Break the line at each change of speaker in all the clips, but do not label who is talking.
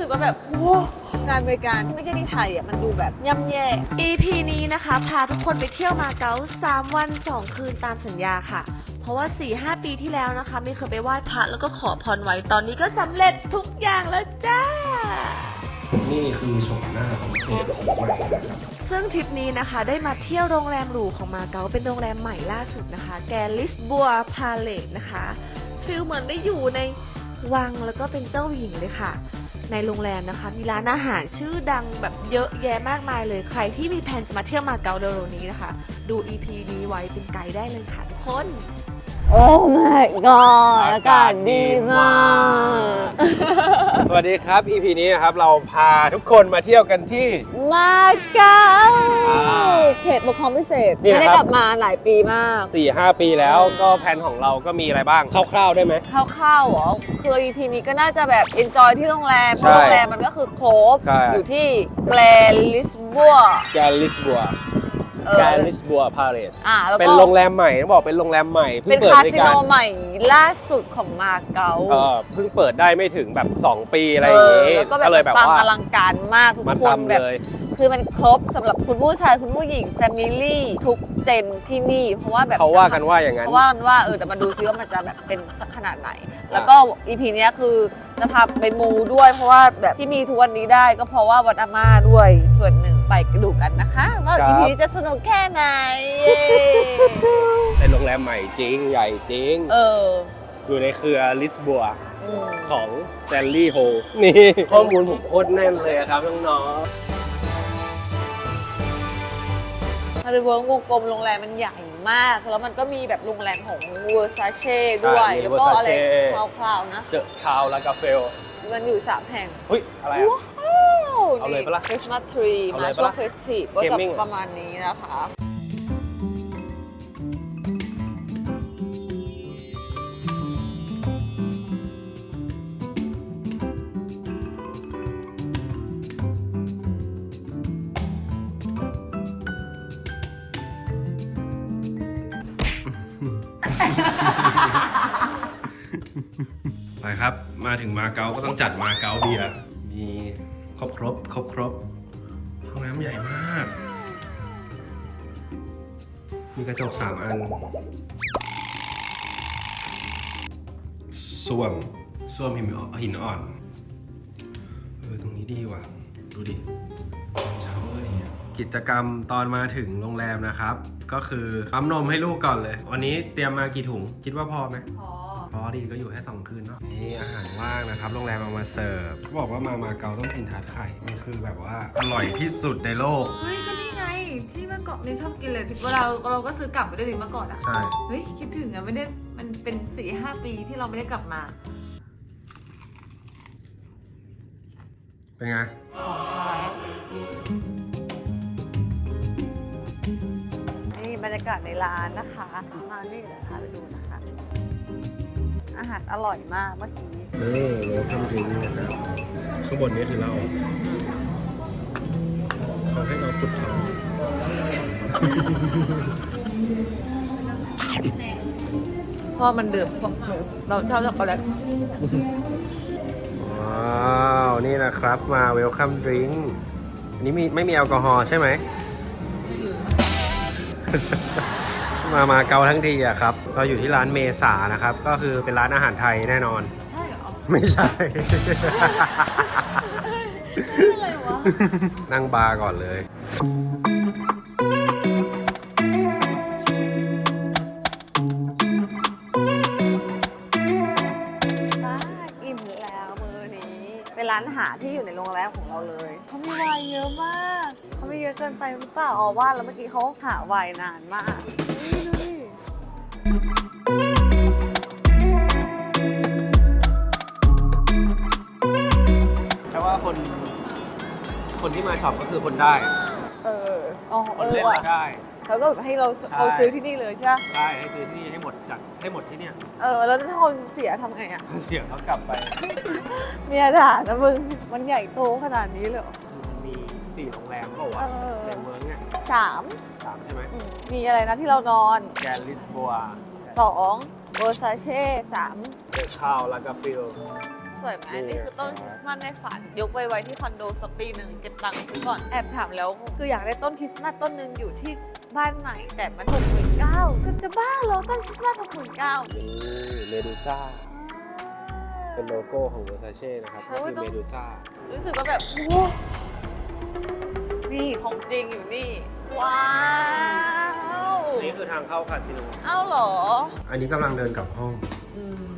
สึกว่าแบบโว้การบริการไม่ใช่ที่ไทยอะมันดูแบบย่ำแย่
EP นี้นะคะ พาทุกคนไปเที่ยวมาเก๊า3 วัน 2 คืนตามสัญญาค่ะ เพราะว่า 4-5 ปีที่แล้วนะคะ ไม่เคยไปไหว้พระแล้วก็ขอพรไว้ตอนนี้ก็สำเร็จทุกอย่างแล้วจ้า
นี่คือโฉมหน้าของเศรษฐีใหม่นะครับ
ซึ่งทริปนี้นะคะได้มาเที่ยวโรงแรมหรูของมาเก๊าเป็นโรงแรมใหม่ล่าสุดนะคะ แกลิสบัวพาเลตนะคะฟิลเหมือนได้อยู่ในวังแล้วก็เป็นเจ้าหญิงเลยค่ะ ในโรงแรมนะคะ มีร้านอาหารชื่อดังแบบเยอะแยะมากมายเลย ใครที่มีแผนจะมาเที่ยวมาเก๊าเร็วๆนี้นะคะ ดู EP นี้ไว้เป็นไกด์ได้เลยค่ะทุกคน
โอ้ my god อากาศดีมาก
ส วัสดีครับ EP นี้นะครับเราพาทุกคนมาเที่ยวกันที่
มาเก๊า
อ่า
เขตปกครองพิเศษ
นี่
ไม่
นะครับ
ได้กลับมาหลายปีมาก
4-5 ปีแล้วก็แผนของเราก็มีอะไรบ้างคร่าวๆได้ไหม
คร่าวๆเหรอคือ EP นี้ก็น่าจะแบบ enjoy ที่โรงแรมเพ
ใช่
ราะโรงแรมมันก็คือครบ
ใช่
อยู่ที่แกลลิสบัว
แกลิสบัว
เออ
แกลิสบัวพาเลส
อ่าแล้ว
เป็น
ก็
โรงแรมใหม่ต้องบอกเป็นโรงแรมใหม่เพิ่
เป็
ง
น
เปิด
คา
ด้วย
สิ
กั
โน
น
ใหม่ล่าสุดของมาเก๊า
เออเพิ่งเปิดได้ไม่ถึงแบบ 2 ปีอะไรอย่างงี้
แล้วก็แบบ
เลยแบบ
ปัง
ว่า
อลังการมากทุก
มา
คน
ทำ
แบบ
เลย
คือมันครบสำหรับคุณผู้ชายคุณผู้หญิงแฟมิลี่ทุกเจนที่นี่ เพราะว่าแบบ
เขาว่ากันว่าอย่างนั้น
เขาว่ากันว่าเออแต่มาดูซิว่ามันจะแบบเป็นสักขนาดไหน แล้วก็อีพีเนี้ยคือจะพาไปมูด้วย เพราะว่าแบบที่มีทุกวันนี้ได้ก็เพราะว่าวัดอาม่าด้วยส่วนหนึ่งไปดูกันนะคะว่า
ครับ
อีพีนี้จะสนุกแค่ไหนเย้
เป็นโรงแรมใหม่จริงใหญ่จริง
เออ
อยู่ในเครือลิสบัว
อืม
ของ Stanley Ho นี่ ข้อมูลผมโคตรแน่นเลยครับน้อง
มาริเวิร์กวงกลมโรงแรมมันใหญ่มาก แล้วมันก็มีแบบโรงแรมของเวอร์ซาเช่ด้วย
อ่ามี
แล้วก็อะไร
Versace
คราวๆนะ
ๆเจอคาวลากาเฟล
มันอยู่สามแห่ง
เฮ้ย อะไรอะ
ว้าว
เอาเลยปะล่ะ
คริสต์มาสทรี
เอาเล
มาย
ปะ
ช่วง
ล่ะ
เฟสทีฟก็จะ
Gaming
ประมาณนี้นะคะ
มาถึงมาเก๊าก็ต้องจัดมาเก๊าเบียร์มีครบครบครบครบห้องน้ำใหญ่มาก มีกระจกสามอันส้วมส้วมหินอ่อนหินอ่อน เออ ตรงนี้ดีว่ะ ดูดิ กิจกรรมตอนมาถึงโรงแรมนะครับ ก็คือปั๊มนมให้ลูกก่อนเลย วันนี้เตรียมมากี่ถุง คิดว่าพอไหม
พอ
พอดีก็อยู่แค่สองคืนเนาะนี่อาหารว่างนะครับ โรงแรมเอามาเสิร์ฟเขาบอกว่ามามาเก๊าต้องกินทาร์ตไข่มันคือแบบว่าอร่อยที่สุดในโลก
เฮ้ยก็นี่ไง ที่เมื่อก่อนนี่ชอบกินเลยที่เราเราก็ซื้อกลับไปด้วยดิเมื่อก่อนอะ
ใช่
เฮ้ยคิดถึงอะไม่ได้มันเป็นสี่ห้าปีที่เราไม่ได้กลับมา
เป็นไง
ของแท้ บรรยากาศในร้านนะคะ มานี่เลยค่ะไปดูนะคะ อาหารอร่อยมากเมื่อกี้
นี่เวลคัมดริงนะครับข้างบนนี้คือเหล้าเขาให้เราขุดทอง
เพราะมันดื่มเราชอบช็อกโกแลต
ว้าว นี่นะครับมาเวลคัมดริงอันนี้มีไม่มีแอลกอฮอล์ใช่ไหม มามาเกาทั้งทีอะครับเราอยู่ที่ร้านเมษานะครับ ก็คือเป็นร้านอาหารไทยแน่นอน
ใช่เหรอ
ไม่ใช่
อะไรวะ
นั่งบาร์ก่อนเลย
เป็นร้านอาหารที่อยู่ในโรงแรมของเราเลยเขามีไวน์เยอะมากเขาไม่เยอะเกินไปหรือเปล่าอ๋อว่าแล้วเมื่อกี้เขาหาไวน์นานมากนี่ดูดิ
แต่ว่าคน คนที่มาช็อปก็คือคนได้
เอออ๋อ
ค
เอนอ
เล่น
ว่ะ
ก็ได้
เขาก็แบบให้เรา
ใช่
เขาซื้อที่นี่เลยใช่ปะ
ได้ให้ซื้อที่นี่ให้หมดจากให้หมดที่เนี่ย
เออแล้วถ้าคนเสียทำไงอะ
เสียเขากลับไป
เมียด่านะมึง มันใหญ่โตขนาดนี้เลยเหรอ
มันมีสี่โรงแรมเปล่าวะ
เออ
ในเมืองเนี่ย
สาม
สามใช่ไหม
อืมมีอะไรนะที่เรานอน
แกนลิสบัว
สองโบซาเช่สาม
เดอะคาวลากาฟิล
สวยไหม
นี่
นี่คือต้นคริสต์มาสในฝัน ยกไปไว้ที่คอนโดสักปีหนึ่งเก็บตังค์ซื้อก่อนแอบถามแล้ว คืออยากได้ต้นคริสต์มาสต้นหนึ่งอยู่ที่บ้านใหม่แต่มันหกหมื่นเก้าคือจะบ้าเหรอต้นคริสต์มาสหกหมื่นเก้า
นี่เมดูซ่าเป็นโลโก้ของเวอร์ซาเช่นะครับ
โอ้
ก็
ย
คือ
ต้อง
เมดูซ่า
รู้สึกว่าแบบโอ้นี่ของจริงอยู่นี่ ว้าว
นี่คือทางเข้าคาสิโน
เอ้าเหรอ
อันนี้กำลังเดินกลับห้อง
อืม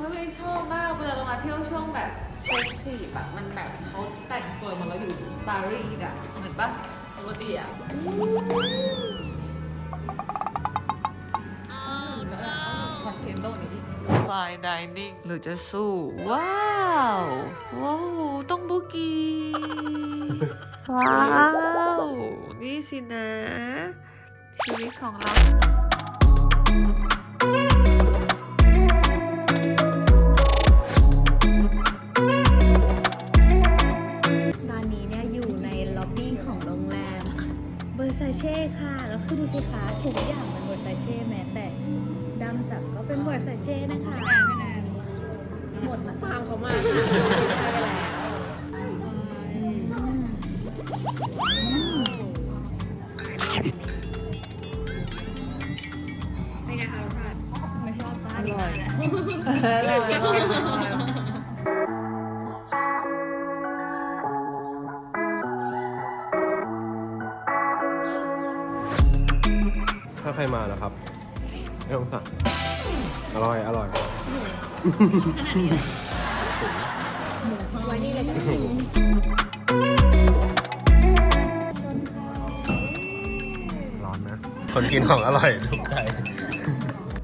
ไม่ชอบมากเวลาเรามาเที่ยวช่วงแบบเซ็กซี่แบบมันแบบเขาแต่งสวยเหมาเราอยู่ปารีสอะเหมือนปะปกติอะคอนเทนต์ตรงนี้ฟายดิเนิ่งหรือจะสู้ ว้าวว้าวต้องบุกี้ว้าว นี่สินะ ชีวิตของเรา
ซาเช่ค่ะ แล้วคือดูสิคะทุกอย่างมันเบอร์ซาเช่แม้แต่ดำจับก็เป็นเบอร์ซาเช่นะคะ หมดละตามเขามาอร่อย
ถ้า อร่อย อร่อย
ไว้นี่เลยนะ
ร้อนนะ คนกินของอร่อยถูกใจ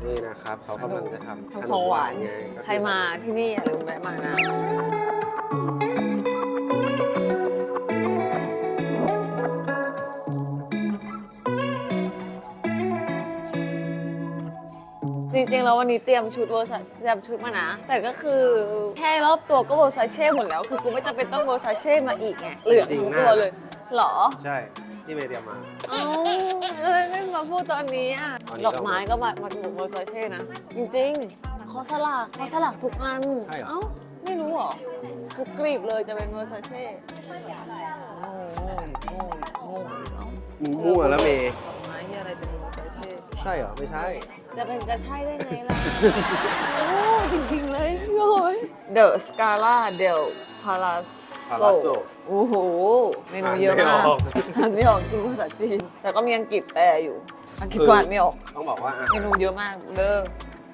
นี่นะครับ เขากำลังจะทำ
ทำของหวาน
ไงก็อ
ใครมาที่นี่อย่าลืมแวะมานะ จริงๆแล้ววันนี้เตรียมชุดเวอร์ซาเตรียมชุดมานะ แต่ก็คือแค่รอบตัวก็เวอร์ซาเช่หมดแล้ว คือกูไม่จำเป็นต้องเวอร์ซาเช่มาอีกไงเหลืองทั้งตัวเลยเหรอ
ใช่ที่เมเดียมา
เอ้าเลยไม่มาพูดตอนนี้อะ
ตอนนี้
ดอกไม้ก็มามาถูกเวอร์ซาเช่นะจริงๆเขาสลักเขาสลักทุกอัน
ใช่เหรอ
เอ้าไม่รู้เหรอทุกกลีบเลยจะเป็นเวอร์ซาเช่โง่โง่โง่โง่เอ้า
มั่วแล้วเมย์
ดอกไม้ที่อะไรจะเป็นเวอร์ซาเช่
ใช่เหรอไม่ใช่
จะเป็นจะใช่ได้ไงล่ะ โอ้จริงๆเลยโอ้ย The Scala del Palazzo
Palazzo
โอ้โห เมนูเยอะมาก
อ่านไม่ออก
อ่านไม่ออกจริงภาษาจีน แต่ก็มีอังกฤษแปลอยู่ อังกฤษก็อ่านไม่ออก
ต้องบอกว่าอา
เม
หาร
นูเยอะมากเด้อ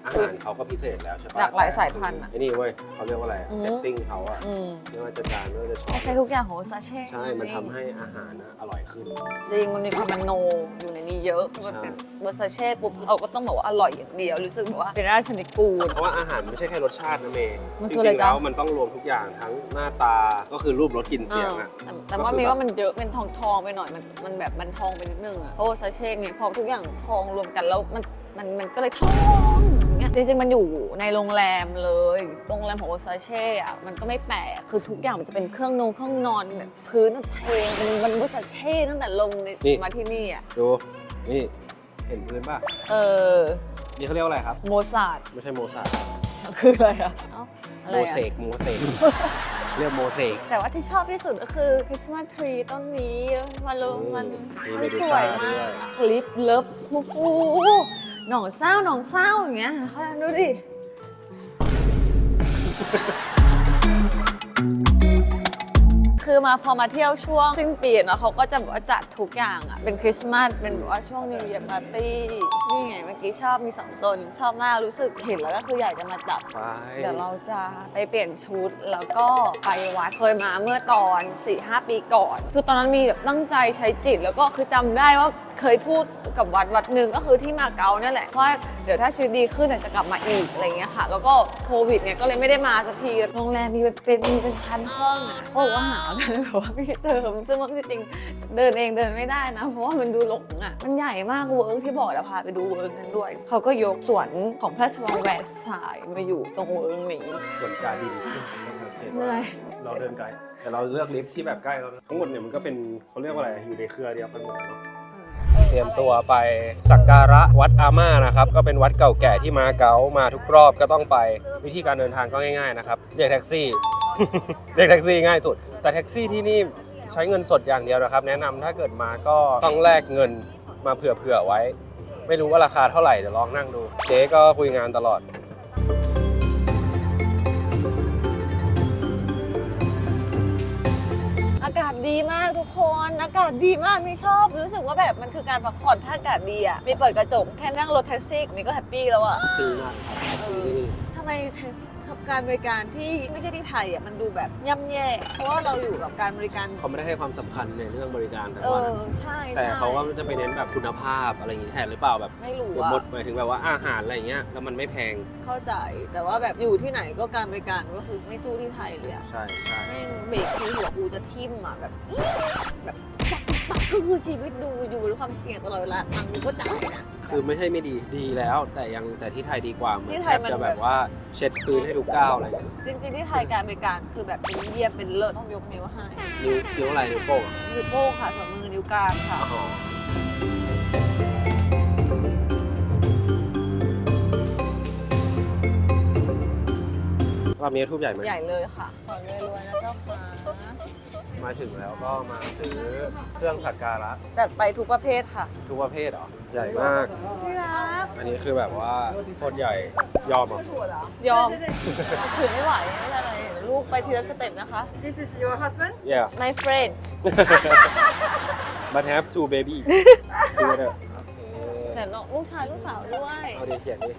อาหารเขาก็พิเศษแล้วใช่ปะ
หลากหลายสายพันธุ์อะ
ไอ้นี่เว้ยเขาเรียกว่าอะไร
อือฮึ
เซตติ้งเขาอะ
อืม
ไม่ว่าจะจานไม่ว่าจะช้อ
เขา
น
ใช้ทุกอย่างของซาเช่
ใช่ มันทำให้อาหารนะอร่อยขึ้น
จริงมันมีความมันโนอยู่ในนี้เยอะมันเป็น
ใช่
เวอร์ซาเช่ปุ๊บเราก็ต้องบอกว่าอร่อยอย่างเดียวรู้สึกแบบว่าเป็นราชนิกูล
เพราะว่าอาหารไม่ใช่แค่รสชาตินะเมย์
มัน
จ
คืออะไร
ริงๆ
จ๊ะ
แล้วมันต้องรวมทุกอย่างทั้งหน้าตาก็คือรูปรสกลิ่นเสียงอะ
เออแต่แต่ว่ามีว่ามันเยอะเป็นทองทองๆไปหน่อยมันมันแบบมันทองไปนิดนึงอะเพราะว่าซาเช่ไงพอทุกอย่างทองรวมกันแล้วมันมันมันก็เลยทองอย่าง เงี้ยจริงๆ มันอยู่ในโรงแรมเลยโรงแรมของซาเช่อะมันก็ไม่แปลกคือทุกอย่างมันจะเป็นเครื่องนงเครื่องนอนแบบพื้นเพลงมันมันซาเช่ตั้งแต่ลงในมาที่นี่อะ
ดู นี่ เห็นพื้นป่ะ
เออ
นี่เขาเรียกว่าอะไรครับ
โมซาร์ท
ไม่ใช่โมซาร์ท
คืออะไรอะเอ้าอะไร
โม
อะ
เสกโมเสกเรียกโมเสก
แต่ว่าที่ชอบที่สุดก็คือคริสต์มาสทรีต้นนี้มันลงมัน
มี
มัน
Medusa
สวยมา
ด้วย
กลิปเลิฟโอ้โหหนองเศร้าหนองเศร้าอย่างเงี้ยเขาดูดิ คือมาพอมาเที่ยวช่วงสิ้นปีเนาะเขาก็จะแบบว่าจัดทุกอย่างอะ เป็นคริสต์มาส เป็นแบบว่าช่วงนิวเยียร์ปาร์ตี้ นี่ไงเมื่อกี้ชอบมีสองตน ชอบมากรู้สึกเห็นแล้วก็คืออยากจะมาจับ
ไป
เดี๋ยวเราจะไปเปลี่ยนชุดแล้วก็ไปวัดเคยมาเมื่อตอน4-5ปีก่อน คือตอนนั้นมีแบบตั้งใจใช้จิตแล้วก็คือจำได้ว่า เคยพูดกับวัดวัดหนึ่งก็คือที่มาเก๊าเนี่ยแหละว่าเดี๋ยวถ้าชีวิตดีขึ้นเดี๋ยวจะกลับมาอีกอะไรเงี้ยค่ะ แล้วก็โควิดเนี่ยก็เลยไม่ได้มาสักทีโรงแรมมีเป็นเป็นมีเป็นพันห้องอะเขาบอกว่าหากันแบบว่าไม่เจอซึ่งว่าจริงๆเดินเองเดินไม่ได้นะ เพราะว่ามันดูหลงอะมันใหญ่มากเวิร์กที่บอกแล้วพาไปดูเวิร์กนั้นด้วยเขาก็ยกสวนของพระราชวังแวร์ซายน์มาอยู่ตรงเวิร์กนี้
ส่วนกาดิน
เหนื่อย
เราเดินไกลแต่เราเลือกลิฟท์ที่แบบใกล้เรานะทั้งหมดเนี่ยมันก็เป็นเขาเรียกว่าอะไรอยู่ในเครือเดียวกันหมดเนาะ
เต
รียมตัวไปสักการะวัดอาม่านะครับ ก็เป็นวัดเก่าแก่ที่มาเก๊ามาทุกรอบก็ต้องไปวิธีการเดินทางก็ง่ายๆนะครับเรียกแท็กซี่ เรียกแท็กซี่ง่ายสุด แต่แท็กซี่ที่นี่ใช้เงินสดอย่างเดียวนะครับ แนะนำถ้าเกิดมาก็ต้องแลกเงินมาเผื่อๆไว้ ไม่รู้ว่าราคาเท่าไหร่เดี๋ยวลองนั่งดู เจ๊ก็คุยงานตลอด
ดีมากทุกคน อากาศดีมากมีชอบ รู้สึกว่าแบบมันคือการพักผ่อนถ้าอากาศดีอะมีเปิดกระจกแค่นั่งรถแท็กซี่มีก็แฮปปี้แล้วอะ
ซื้อมากครับแท็กซี่ที่นี่
ไมแท็กซี่การบริการที่ไม่ใช่ที่ไทยอะมันดูแบบย่ำแย่เพราะว่าเราอยู่กับการบริการ
เขาไม่ได้ให้ความสำคัญในเรื่องบริการแต่
เอ
ว่า
อ
นะ
ใช่
แต่
ใช่
เขาก็จะไปเน้นแบบคุณภาพอะไรอย่างนี้แทนหรือเปล่าแบบ
ไม่รู้
เดี๋ยว
อะ
หมดหมายถึงแบบว่าอาหารอะไรอย่างเงี้ยแล้วมันไม่แพง
เข้าใจ แต่ว่าแบบอยู่ที่ไหนก็การบริการก็คือไม่สู้ที่ไทยเลยอะ
ใช่ใช่
แม่งเบรกคือหัวกูจะทิ่มอะแบบอี๊ดแบบ ปักปักก็คือชีวิตดูอยู่ด้วยความเสี่ยงตลอดเวลาตังค์กูก็จ่ายนะ
คือไม่ใช่ไม่ดีดีแล้ว แต่ยังแต่ที่ไทยดีกว่าเหมือน
ที่ไท
แท
ย
บ
มัน
จะแบบว่าเช็ดพื้นให้ทุกก้าวอะไรอย่างเงี้ย
จริงๆที่ไทยการบริการคือแบบเป็นเยี่ยมเป็นเลิศต้องยกนิ้วให้
นิ้วนิ้วอะไรนิ้วโป้งอะ
นิ้วโป้งค่ะส่วนมือนิ้วกลางค่ะ
อ๋อรอบนี้ทูบใหญ่ไหม
ใหญ่เลยค่ะขอรวยๆนะเจ้าค่ะ
มาถึงแล้วก็มาซื้อเครื่องสักการะ
จัดไปทุกประเภทค่ะ
ทุกประเภทเหรอใหญ่มาก
ที่รัก
อันนี้คือแบบว่าโคตรใหญ่ยอมเหรอะ
ยอมถือไม่ไหวไม่เป็นไรเดี๋ยวลูกไปทีละสเต็ปนะคะ
This is your husband
yeah
my friend
but have two baby ดูเถอะ
เห็นน้องลูกชายลูกสาวด้วย
เอาดีเขียนดิ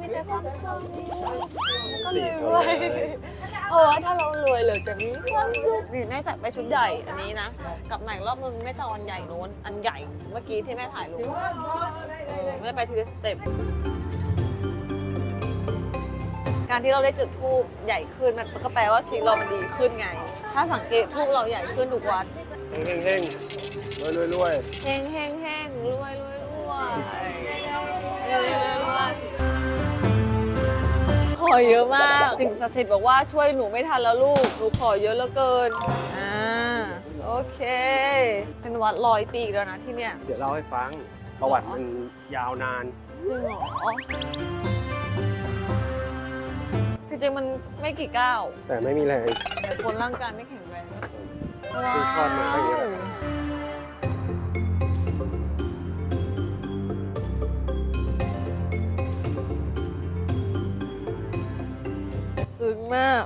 มีแต่ความสุขแล้วก็
สี่
ร
คน
วย
เลย
ๆเพราะว่าถ้าเรารวยเราจะมีความสุขนี่แม่จัดไปชุดใหญ่อันนี้นะกลับมาอีกรอบนึงแม่จะเอาอันใหญ่โน้นอันใหญ่เมื่อกี้ที่แม่ถ่ายรูปเออแม่ไปทีละสเต็ปการที่เราได้จุดทูบใหญ่ขึ้นมันก็แปลว่าชีวิตเรามันดีขึ้นไง ถ้าสังเกตทูบเราใหญ่ขึ้นทุกวัน
เฮ้งเฮ้งรวยรวยรวย
แห้งแห้งแห้งรวยรวยรวย ขอเยอะมากสิ่งศักดิ์สิทธิ์บอกว่าช่วยหนูไม่ทันแล้วลูก หนูขอเยอะเหลือเกิน อ่า โอเค เป็นวัดร้อยปีแล้วนะที่เนี่ย
เดี๋ยวเล่าให้ฟัง ประวัติมันยาวนาน
จริงเหรอจริงๆมันไม่กี่ก้าว
แต่ไม่มีแรง
แต่คนร่างกายไม่แข็งแรงว้า
เพิ่งคลอดมาไม่เยอะ
ว ซึ้งมาก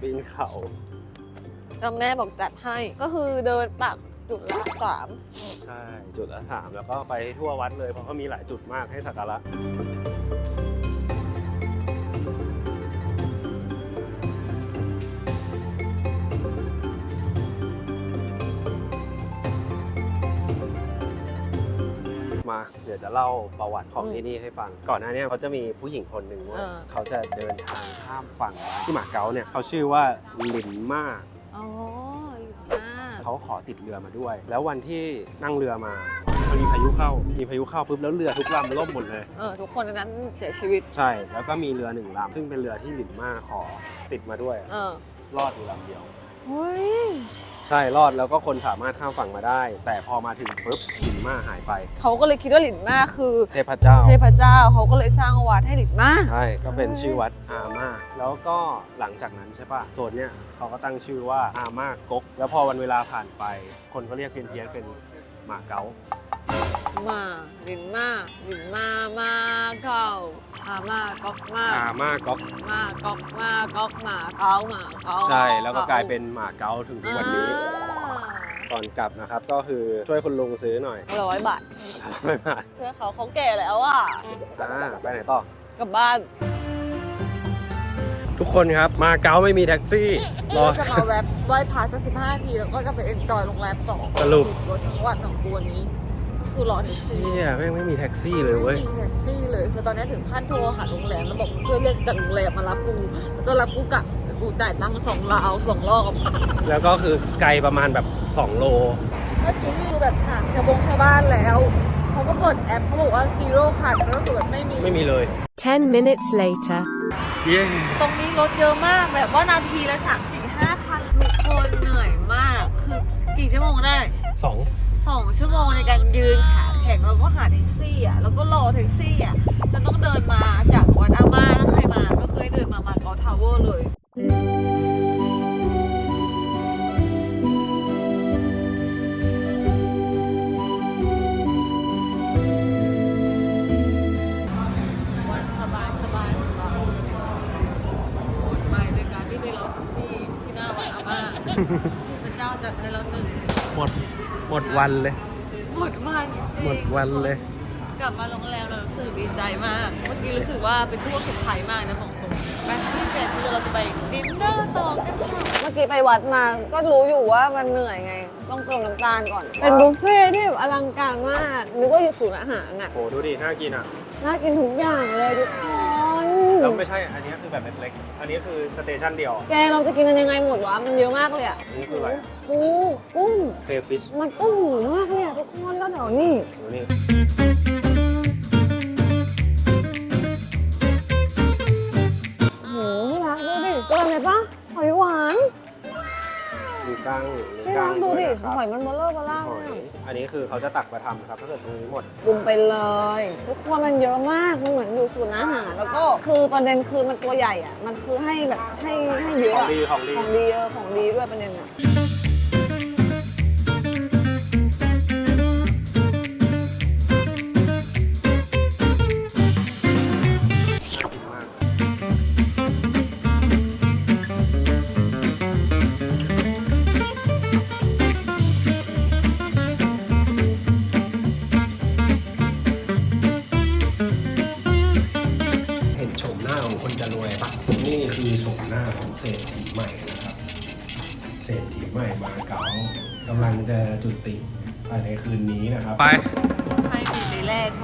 ปีนเขา
จำแม่บอกจัดให้ ก็คือเดินปักจุดละสาม
ใช่จุดละสามแล้วก็ไปทั่ววัดเลยเพราะเขามีหลายจุดมากให้สักการะ ดี๋ยวจะเล่าประวัติของที่นี่ให้ฟัง ก่อนหน้านี้เขาจะมีผู้หญิงคนหนึ่งเว่าเขาจะเดินทางข้ามฝั่งมาที่หมาเก๊าเนี่ยเขาชื่อว่าลินมา
อ๋อหลินมาก
เขาขอติดเรือมาด้วย แล้ววันที่นั่งเรือมามันมีพายุเข้ามีพายุเข้าปุ๊บแล้วเรือทุกลำล่มหมดเลย
เออทุกคนในนั้นเสียชีวิต
ใช่ แล้วก็มีเรือหนึ่งลำซึ่งเป็นเรือที่หลินมาขอติดมาด้วย
เออ
รอดอยู่ลำเดียว
เฮ้ย
ใช่รอดแล้วก็คนสามารถข้ามฝั่งมาได้ แต่พอมาถึงปุ๊บหลินมาหายไป
เขาก็เลยคิดว่าหลินมาคือ
เทพเจ้า
เทพเจ้าเขาก็เลยสร้างวัดให้หลินมา
ใช่ ก็เป็นชื่อวัดอาม่า แล้วก็หลังจากนั้นใช่ปะโซนเนี้ยเขาก็ตั้งชื่อว่าอาม่ากก แล้วพอวันเวลาผ่านไป คนก็เรียกเพี้ยนๆเป็นหมาเก๊า
มาหลินมาหลินมามาเก่าอามาก๊อกมา
อาม่าก๊อก
มาก๊อกมาก๊อกหมาเก้าหมาเก้า
ใช่ แล้วก็กลายเป็นหมาเก๊าถึงทุกวันนี้ ก่อนกลับนะครับ ก็คือช่วยคุณลุงซื้อหน่อย
ร้อยบาท
ไม่มา
เพื่อเขาเขาแก่แล้วอะ
อ่าไปไหนต่อ
กลับบ้าน
ทุกคนครับมาเก๊าไม่มีแท็กซี่รอ
เราจะมาแวบไหว้พระสักสิบห้าทีแล้วก็จะไปเอ็นจอยโรงแรมต่อ
สรุป
รถทั้งวันของกูวันนี้ก็ คือรอแท็กซี่
เฮียแม่งไม่มีแท็กซี่เลยเว้ย
ไม่มีแท็กซี่เลยคือตอนนี้ถึงขั้นโทรหาโรงแรมแล้วบอกช่วยเรียกจากโรงแรมมารับกูแล้วก็รับกูกลับแต่กูจ่ายตังค์สองราวสองรอบ
แล้วก็คือไกลประมาณแบบ2โล
เมื่อกี้คือแบบถามชาวบงชาวบ้านแล้วเขาก็เปิดแอปเขาบอกว่าซีโร่คันก็คือแบบไม่มี
ไม่มีเลย
10 minutes later
เย้
ตรงนี้รถเยอะมากแบบว่านาทีละสามสี่ห้าคันทุกคนเหนื่อยมาก คือกี่ชั่วโมงได้
สอง
สองชั่วโมงในการยืนขาแข็งแล้วก็หาแท็กซี่อะแล้วก็รอแท็กซี่อะจะต้องเดินมาจากวัดอาม่าถ้าใครมาก็เคยเดินมามาเกาทาวเวอร์เลยวันสบายสบายของเราหมดไปโดยการที่ไปรอแท็กซี่ที่หน้าวัดอาม่าพระเจ้าจัดให้เราหนึ่ง
หมด หมดวันเลย
หมดวันจริง
หมดวันเลย
กลับมาโรงแรมเรารู้สึกดีใจมาก เมื่อกี้รู้สึกว่าเป็นช่วงสุดท้ายมากนะบอกตรงไปที่เปลี่ยนชุดเราจะไปดินเนอร์ต่อกันค่ะเมื่อกี้ไปวัดมาก็รู้อยู่ว่ามันเหนื่อยไง ต้องเติมน้ำตาลก่อน เป็นบุฟเฟ่ต์ที่แบบอลังการมากนึกว่าอยู่ศูนย์อาหารอะ
โหดูดิน่ากินอะ
น่ากินทุกอย่างเลยทุกคน
แล้วไม่ใช่อันนี้คือแบบเล็กๆอันนี้คือสเตชันเดียว
แกเราจะกินกันยังไงหมดวะมันเยอะมากเลยอะ
อันนี้คืออะไร
ปูกุ้ง
เซฟิช
มันกุ้งหูมากเลยอะทุกคนแล้วเดี๋ยวนี่
ดูนี่
โหรักดูดิตัวอะไรปะหอยหวาน
มีกั้งมี
พี่
กั้
รั
ง
กดูดิ
วยนะครับ
หอยมันเบลเลอร์เบลล่า
ห
มา
อย
ก
อันนี้คือเขาจะตักมาทำนะครับ ถ้าเกิดตรงนี้หมด
บุมไปเลย ทุกคนมันเยอะมาก มันเหมือนอยู่ศูนย์อาหาร แล้วก็คือประเด็นคือมันตัวใหญ่อะมันคือให้แบบให้ให้เยอะ
ของ
อะ
ดีของดี
ของดีเออของดีด้วยประเด็นอะ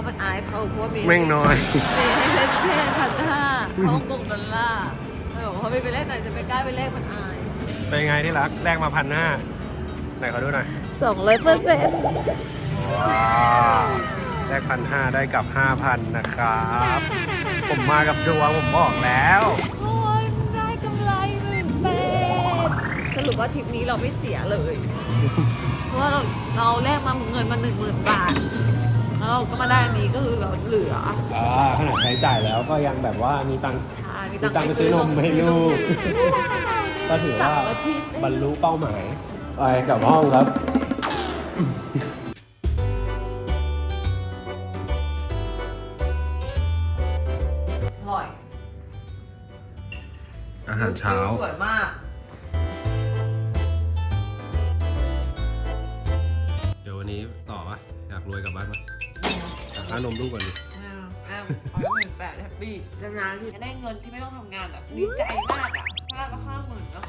มันอาย
เขาเพราะว่ามี
แม่งน้อย
มีให้เล่นแค่พันห้าเขากงดอลลาร์เขาบอกว่าเขาไม่ไปแลกไหนจะไปกล้าไปแลกมันอาย
เป็นไงที่รักแลกมาพันห้าไหนขอดูหน่อย
สองร้อยเปอร์เซ็นต์
ว้าวแลกพันห้าได้กับห้าพันนะครับ ผมมากับดวงผมบอกแล้ว
คนได้กำไรหมื่นแปดสรุปว่าทริปนี้เราไม่เสียเลย เพราะว่าเราเราแลกมาเงินมาหนึ่งหมื่นบาท แล้วเราก็มาได้อันนี้ก็คือเราเหลือ
อ่าขนาดใช้จ่ายแล้วก็ยังแบบว่ามีตังค์
ใช่
มีตังค์ไปซื้อนมให้ลูก ก็ถือว่า
เสร์อาทิตย์
บรรลุเป้าหมายไปกลับห้องครับ
อร่อย
อาหารเช้า
สวยมากา
นมลูกก่อนดิ
แอมแอมขอหมื่นแปดแฮปปี้จะนานที่จะได้เงินที่ไม่ต้องทำงานแบบดีใจมากอะค่าก็ค่าหมื่นเนาะ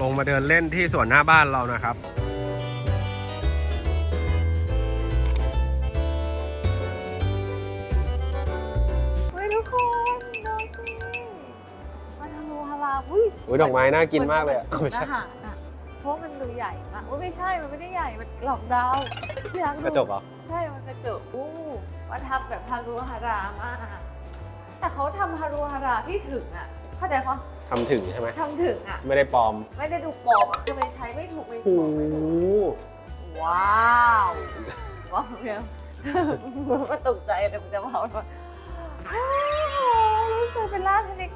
ลงมาเดินเล่นที่สวนหน้าบ้านเรานะครับ
เฮ้ยทุกคนดูสิมันทำโลฮาราอุ้ย
อุ้ยดอกไม้น่ากินมากเลยอะ
เหมื
ไม่
อน
ใช่
อาหาร เพราะมันดูใหญ่มากอุ้ยไม่ใช่ มันไม่ได้ใหญ่ มันหลอกดาวพี่รักดู
กระจกเหรอ
ใช่ มันกระจกอู้ว่าทำแบบฮารุฮารามาก แต่เขาทำฮารุฮาราที่ถึงอะ เข้าใจเขา
ทำถึงใช่ไหม
ทำถึงอะ
ไม่ได้ปลอม
ไม่ได้ดูปลอมอะคือไม่ใช้ไม่ถูกไม่
โอ้
ถูก
โห
ไม่ถูก ว้าว ว้าวเนี่ยมันตกใจแต่มันจะเผาหน่อยว้าวรู้สึกเป็นร้านเทนนิส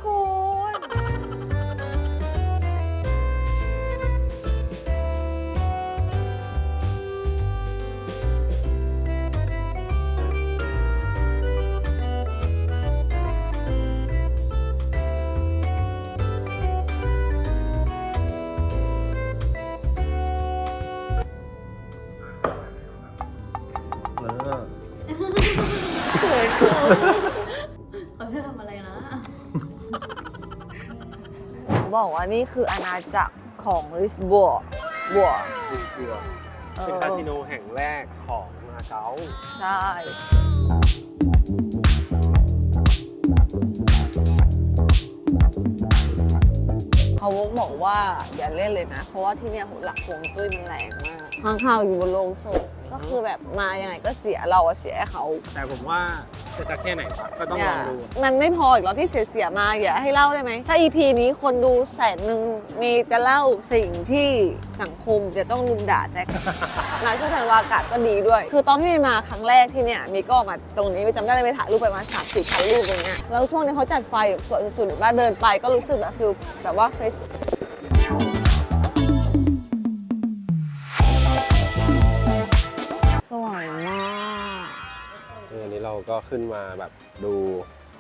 ว่านี่คืออาณาจักรของริสบัวบัว
ดิสเบีย
เออ
เป็นคาสิโนแห่งแรกของมาเก๊า
ใช่เขาบอกว่าอย่าเล่นเลยนะ เพราะว่าที่เนี่ยหลักฮวงจุ้ยมันแรงมากข้างข่าวอยู่บนโลงศพก็คือแบบมายังไงก็เสียเราอะเสียให้เขา
แต่ผมว่า จะจะแค่ไหนวะก็ต้องลองดู
มันไม่พออีกแล้วที่เสียเสียๆมาอย่าให้เล่าได้ไหม ถ้า EP นี้คนดูแสนหนึ่งเมย์จะเล่าสิ่งที่สังคมจะต้องลุมด่าแจ็คงานช่วงธันวาอากาศก็ดีด้วย คือตอนที่เมย์มาครั้งแรกที่เนี่ยมีก็ออกมาตรงนี้ไปจำได้เลยไปถ่ายรูปไปมาสามสี่พันรูปตรงเนี้ยแล้วช่วงนี้เขาจัดไฟแบบสวยสุดๆแบบว่าเดินไปก็รู้สึกแบบฟิลแบบว่าเฟสส
เราก็ขึ้นมาแบบดู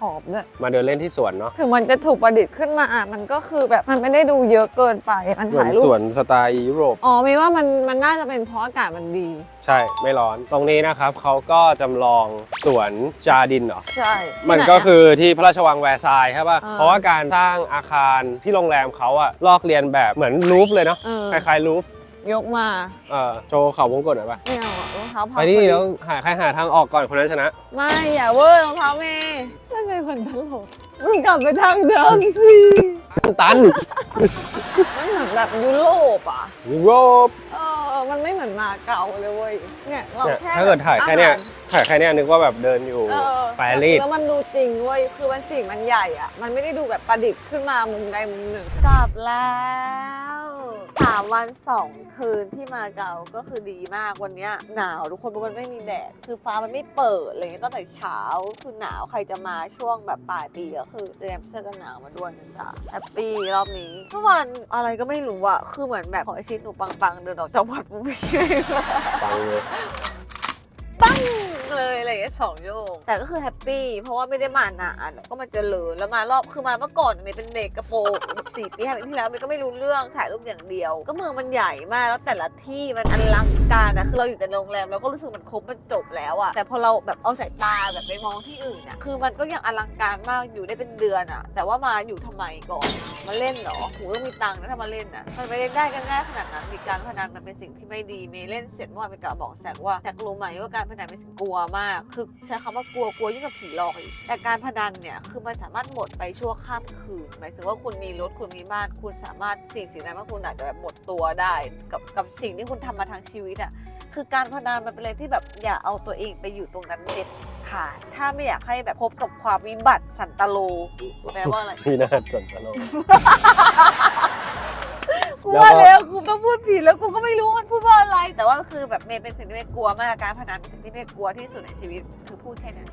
หอมด้วย
มาเดินเล่นที่สวนเนาะ
ถึงมันจะถูกประดิษฐ์ขึ้นมาอะมันก็คือแบบมันไม่ได้ดูเยอะเกินไป มัน
เหมือน
ถ่ายรูป
สวนสไตล์ยุโรป
อ๋อมีว่ามันมันน่าจะเป็นเพราะอากาศมันดี
ใช่ไม่ร้อนตรงนี้นะครับเขาก็จำลองสวนจาดินเหรอ
ใช่
มันก็คือที่พระราชวังแวร์ซายน์ใช่ป่ะ
อ่า
เพราะว่าการสร้างอาคารที่โรงแรมเขาอะลอกเรียนแบบเหมือนรูฟเลยเนาะ
เออ
คล้ายๆรูฟ
ยกมา
เออโชว์เขาวงกตหน่อยป่ะ
ไม่เอาอะรองเท้าพับ
ไปนี่แล้วหาใครหาทางออกก่อนคนนั้นชนะ
ไม่อย่าเวอร์รองเท้าเมย์นั่นเป็นคนตลกมึงกลับไปทางเดิมสิ
ตัน
มันเหมือนแบบยุโรปอะ
ยุโรป
เออมันไม่เหมือนมาเก่าเลยเว้ยเนี่ยเรา
เนี่ย
แค่
ถ้าเกิดถ่ายแค่เนี้ย
อาหาร
ถ่ายแค่เนี้ยนึกว่าแบบเดินอยู่
เออ
ปารีส
แล้วมันดูจริงเว้ยคือมันสิ่งมันใหญ่อะมันไม่ได้ดูแบบประดิษฐ์ขึ้นมามุมใดมุมหนึ่ง กลับแล้วสามวันสองคืนที่มาเก๊าก็คือดีมากวันเนี้ยหนาวทุกคนเพราะมันไม่มีแดด คือฟ้ามันไม่เปิดอะไรเงี้ยตั้งแต่เช้าคือหนาวใครจะมาช่วงแบบปลายปีก็คือเตรียมเสื้อกันหนาวมาด้วยนะจ๊ะแฮปปี้รอบนี้เมื่อวานอะไรก็ไม่รู้อะคือเหมือนแบบขอให้ชีวิตหนูปังๆเดินออกจากวัดปุ๊บไม่ใช่
ฟังเลย
ปั้ง เลยอะไรอย่างเงี้ยสองโยกแต่ก็คือแฮปปี้เพราะว่าไม่ได้มานานก็มาเจริญแล้วมารอบคือมาเมื่อก่อนเมย์เป็นเด็กกระโปรงสี่ปีห้าปีที่แล้วเมย์ก็ไม่รู้เรื่องถ่ายรูปอย่างเดียว ก็เมืองมันใหญ่มากแล้วแต่ละที่มันอลังการนะคือเราอยู่แต่โรงแรมเราก็รู้สึกมันครบมันจบแล้วอะแต่พอเราแบบเอาสายตาแบบไปมองที่อื่นอะคือมันก็ยังอลังการมากอยู่ได้เป็นเดือนอะแต่ว่ามาอยู่ทำไมก่อนมาเล่นเหรอโหต้องมีตังค์นะถ้ามาเล่นอะมันไม่ได้ได้กันง่ายขนาดนั้นมีการพนันมันเป็นสิ่งที่ไม่ดีเมย์เล่นเสร็จเมื่อวานไปกะบอกแซกว่าแซกรู้ไหมว่าการพนันเป็นสิ่งกลัวมาก คือใช้คำว่ากลัวกลัวยิ่งกว่าผีหลอกอีกแต่การพนันเนี่ยคือมันสามารถหมดไปชั่วข้ามคืนหมายถึงว่าคุณมีรถคุณมีบ้านคุณสามารถสิ่งสิ่งนั้นว่าคุณอาจจะแบบหมดตัวได้ กับกับสิ่งที่คุณทำมาทั้งชีวิตอะคือการพนันมันเป็นอะไรที่แบบอย่าเอาตัวเองไปอยู่ตรงนั้นเด็ดขาดถ้าไม่อยากให้แบบพบกับความวิบัติสันตโลแปลว่าอะไร
พี่นาสันตโล ก
กูว่าแล้วกูต้องพูดผิดแล้วกูก็ไม่รู้มันพูดว่าอะไร แต่ว่าคือแบบเมย์เป็นสิ่งที่เมย์กลัวมากการพนันเป็นสิ่งที่เมย์กลัวที่สุดในชีวิตคือพูดแค่นั้น